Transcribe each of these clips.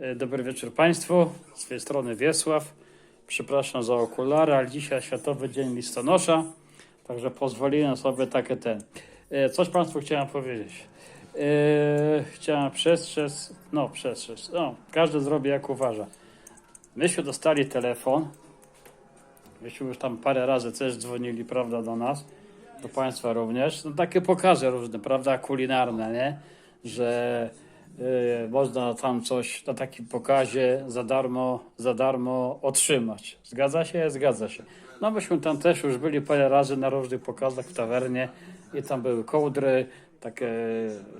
E, Dobry wieczór Państwu. Z tej strony Wiesław. Przepraszam za okulary, ale dzisiaj Światowy Dzień Listonosza, także pozwoliłem sobie takie ten. E, Coś Państwu chciałem powiedzieć. E, Chciałem przestrzec, no przestrzec, no każdy zrobi jak uważa. Myśmy dostali telefon, myśmy już tam parę razy też dzwonili, prawda, do nas, do Państwa również. No takie pokazy różne, prawda, kulinarne, nie? Że można tam coś na takim pokazie za darmo, za darmo otrzymać. Zgadza się? Zgadza się. No myśmy tam też już byli parę razy na różnych pokazach w tawernie i tam były kołdry, takie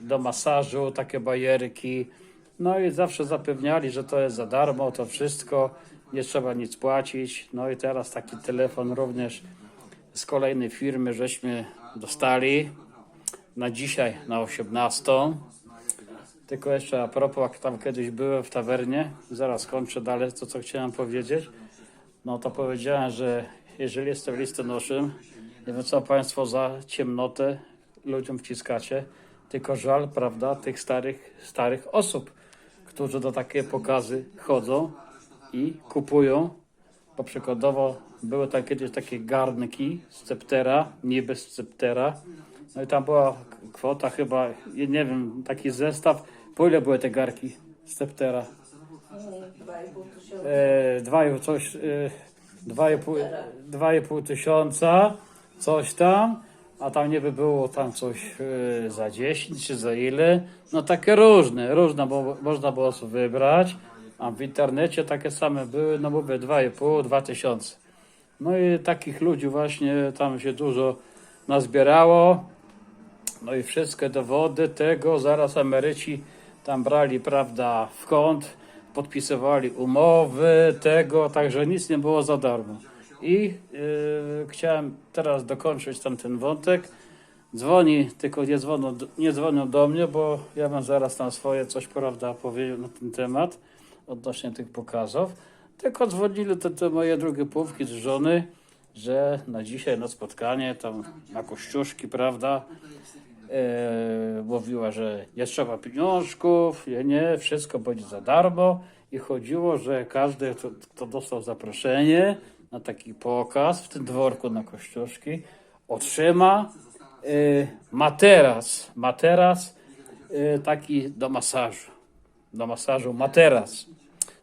do masażu, takie bajerki. No i zawsze zapewniali, że to jest za darmo, to wszystko, nie trzeba nic płacić. No i teraz taki telefon również z kolejnej firmy żeśmy dostali na dzisiaj, na 18. Tylko jeszcze a propos, jak tam kiedyś byłem w tawernie, zaraz kończę dalej to, co chciałem powiedzieć. No to powiedziałem, że jeżeli jestem listonoszem, nie wiem co Państwo za ciemnotę ludziom wciskacie, tylko żal, prawda, tych starych, starych osób, którzy do takie pokazy chodzą i kupują, bo przykładowo były tam kiedyś takie garnki z ceptera, niby z ceptera, no i tam była kwota chyba, nie wiem, taki zestaw, po ile były te garki z ceptera? e, dwa i coś, e, dwa i pół, dwa i pół tysiąca, coś tam, a tam nie by było tam coś e, za 10 czy za ile, no takie różne, różne, bo można było sobie wybrać, a w internecie takie same były, no mówię, dwa i pół, dwa tysiące. No i takich ludzi właśnie tam się dużo nazbierało, no i wszystkie dowody tego zaraz emeryci tam brali, prawda, w kąt, podpisywali umowy, tego, także nic nie było za darmo. I yy, chciałem teraz dokończyć tam ten wątek. Dzwoni, tylko nie dzwonią, nie dzwonią do mnie, bo ja bym zaraz tam swoje coś, prawda, powiedział na ten temat odnośnie tych pokazów. Tylko dzwonili te, te moje drugie półki z żony, że na dzisiaj na spotkanie tam na kościuszki, prawda, e, mówiła, że nie trzeba pieniążków, nie, wszystko będzie za darmo. I chodziło, że każdy, kto, kto dostał zaproszenie na taki pokaz w tym dworku na Kościuszki, otrzyma e, materac, materac e, taki do masażu, do masażu materac.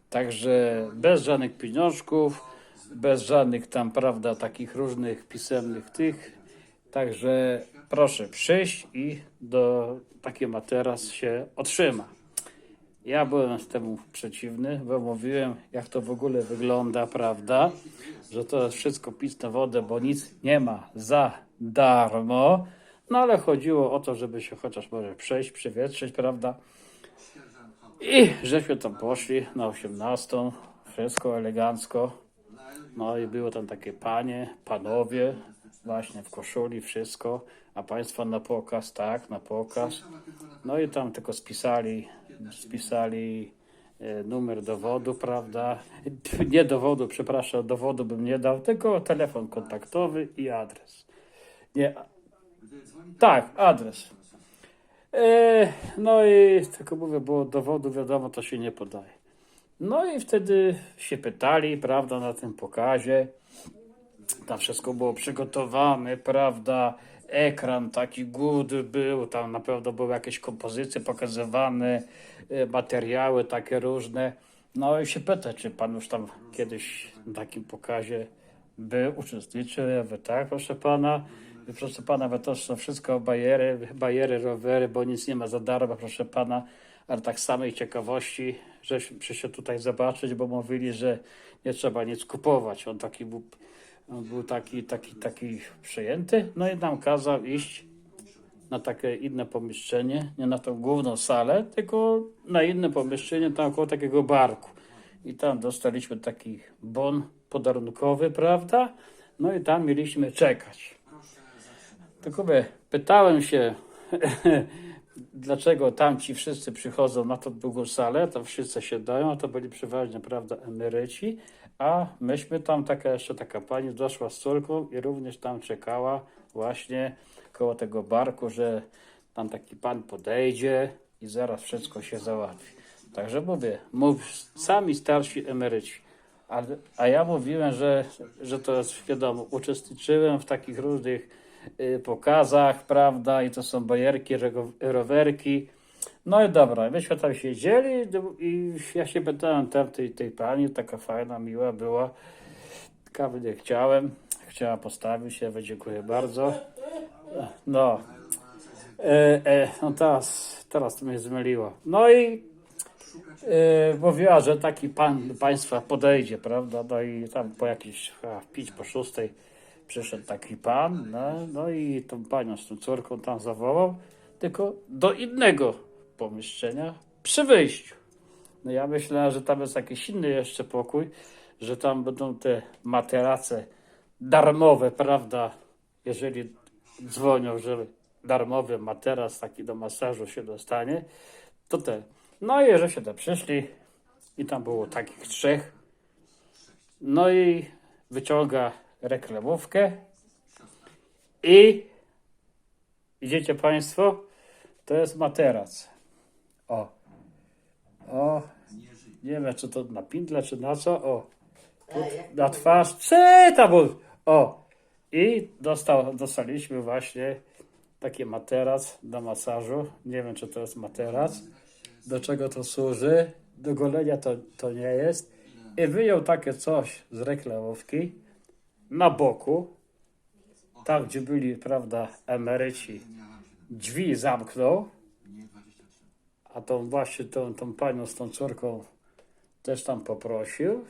Także bez żadnych pieniążków, bez żadnych tam, prawda, takich różnych pisemnych tych. Także proszę przyjść i do taki materac się otrzyma. Ja byłem temu przeciwny, bo mówiłem, jak to w ogóle wygląda, prawda, że to jest wszystko pis na wodę, bo nic nie ma za darmo. No ale chodziło o to, żeby się chociaż może przejść, przewietrzyć, prawda. I żeśmy tam poszli na 18, wszystko elegancko. No i było tam takie panie, panowie, właśnie w koszuli, wszystko, a państwa na pokaz, tak, na pokaz. No i tam tylko spisali, spisali e, numer dowodu, prawda? Nie dowodu, przepraszam, dowodu bym nie dał, tylko telefon kontaktowy i adres. Nie, tak, adres. E, no i tylko mówię, bo dowodu wiadomo, to się nie podaje. No i wtedy się pytali, prawda, na tym pokazie. Tam wszystko było przygotowane, prawda? Ekran taki good był, tam na pewno były jakieś kompozycje pokazywane, e, materiały takie różne. No i się pyta, czy pan już tam kiedyś na takim pokazie był, uczestniczył. Ja mówię, tak, proszę pana. Proszę pana, to są wszystko bajery, bajery, rowery, bo nic nie ma za darmo, proszę pana. Ale tak samej ciekawości, że przyszedł tutaj zobaczyć, bo mówili, że nie trzeba nic kupować. On taki był, on był taki, taki, taki przejęty. No i nam kazał iść na takie inne pomieszczenie, nie na tą główną salę, tylko na inne pomieszczenie, tam około takiego barku. I tam dostaliśmy taki bon podarunkowy, prawda? No i tam mieliśmy czekać. Tylko pytałem się, dlaczego tam ci wszyscy przychodzą na tą długą salę, tam wszyscy się dają, a to byli przeważnie, prawda, emeryci, a myśmy tam, taka jeszcze taka pani doszła z córką i również tam czekała właśnie koło tego barku, że tam taki pan podejdzie i zaraz wszystko się załatwi. Także mówię, mów, sami starsi emeryci. A, a ja mówiłem, że, że to jest wiadomo, uczestniczyłem w takich różnych pokazach, prawda, i to są bajerki, rowerki. No i dobra, myśmy tam siedzieli i ja się pytałem tam tej, tej pani, taka fajna, miła była. Kawy nie chciałem, chciała postawić się, dziękuję bardzo. No, e, e, no teraz, teraz to mnie zmyliło. No i e, mówiła, że taki pan do państwa podejdzie, prawda? No i tam po jakieś a, pięć po szóstej przyszedł taki pan, no, no i tą panią z tą córką tam zawołał, tylko do innego pomieszczenia przy wyjściu. No ja myślałem, że tam jest jakiś inny jeszcze pokój, że tam będą te materace darmowe, prawda? Jeżeli dzwonią, że darmowy materac taki do masażu się dostanie, to te. No i że się tam przyszli i tam było takich trzech. No i wyciąga reklamówkę. I widzicie Państwo, to jest materac. O, o, nie wiem czy to na pindle, czy na co, o, na twarz, czy tam, był? o, i dostał, dostaliśmy właśnie taki materac do masażu, nie wiem czy to jest materac, do czego to służy, do golenia to, to nie jest, i wyjął takie coś z reklamówki na boku, tam gdzie byli, prawda, emeryci, drzwi zamknął, a tą właśnie tą, tą panią z tą córką też tam poprosił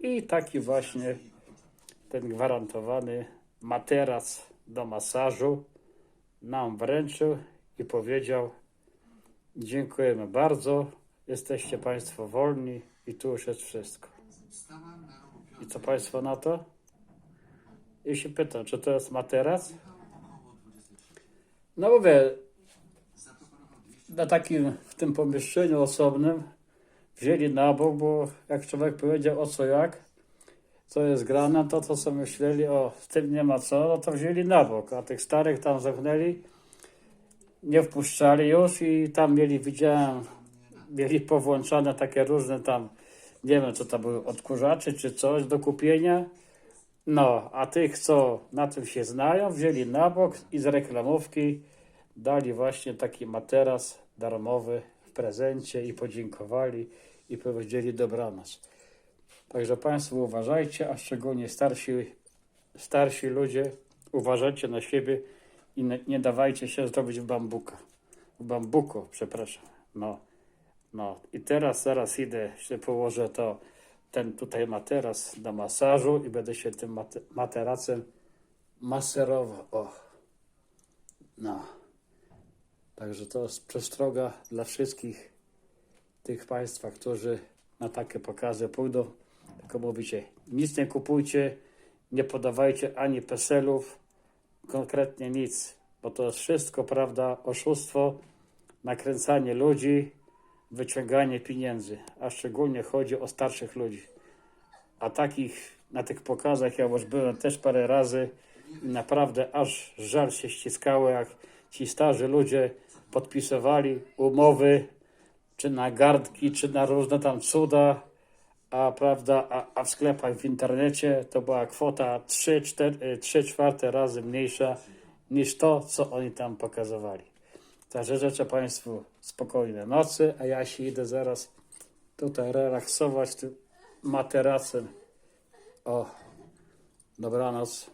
i taki właśnie ten gwarantowany materac do masażu nam wręczył i powiedział dziękujemy bardzo, jesteście Państwo wolni i tu już jest wszystko. I co Państwo na to? I się pytam, czy to jest materac? No mówię, na takim, w tym pomieszczeniu osobnym wzięli na bok, bo jak człowiek powiedział o co jak, co jest grane, to to co myśleli, o tym nie ma co, no to wzięli na bok, a tych starych tam zamknęli, nie wpuszczali już i tam mieli, widziałem, mieli powłączane takie różne tam, nie wiem co to były, odkurzacze czy coś do kupienia. No, a tych, co na tym się znają, wzięli na bok i z reklamówki dali właśnie taki materac darmowy w prezencie i podziękowali i powiedzieli dobranoc. Także Państwo uważajcie, a szczególnie starsi, starsi ludzie, uważajcie na siebie i nie, nie dawajcie się zdobyć w bambuka. W bambuku, przepraszam. No, no. I teraz, zaraz idę, się położę to, ten tutaj materac do masażu i będę się tym mate, materacem maserował. O. No. Także to jest przestroga dla wszystkich tych Państwa, którzy na takie pokazy pójdą. Tylko mówicie, nic nie kupujcie, nie podawajcie ani peselów, konkretnie nic, bo to jest wszystko, prawda, oszustwo, nakręcanie ludzi, wyciąganie pieniędzy, a szczególnie chodzi o starszych ludzi. A takich na tych pokazach ja już byłem też parę razy i naprawdę aż żal się ściskało, jak ci starzy ludzie podpisywali umowy, czy na gardki, czy na różne tam cuda, a prawda, a, a w sklepach w internecie to była kwota 3, 4, 3 czwarte razy mniejsza niż to, co oni tam pokazywali. Także życzę Państwu spokojnej nocy, a ja się idę zaraz tutaj relaksować tym materacem. O, dobranoc.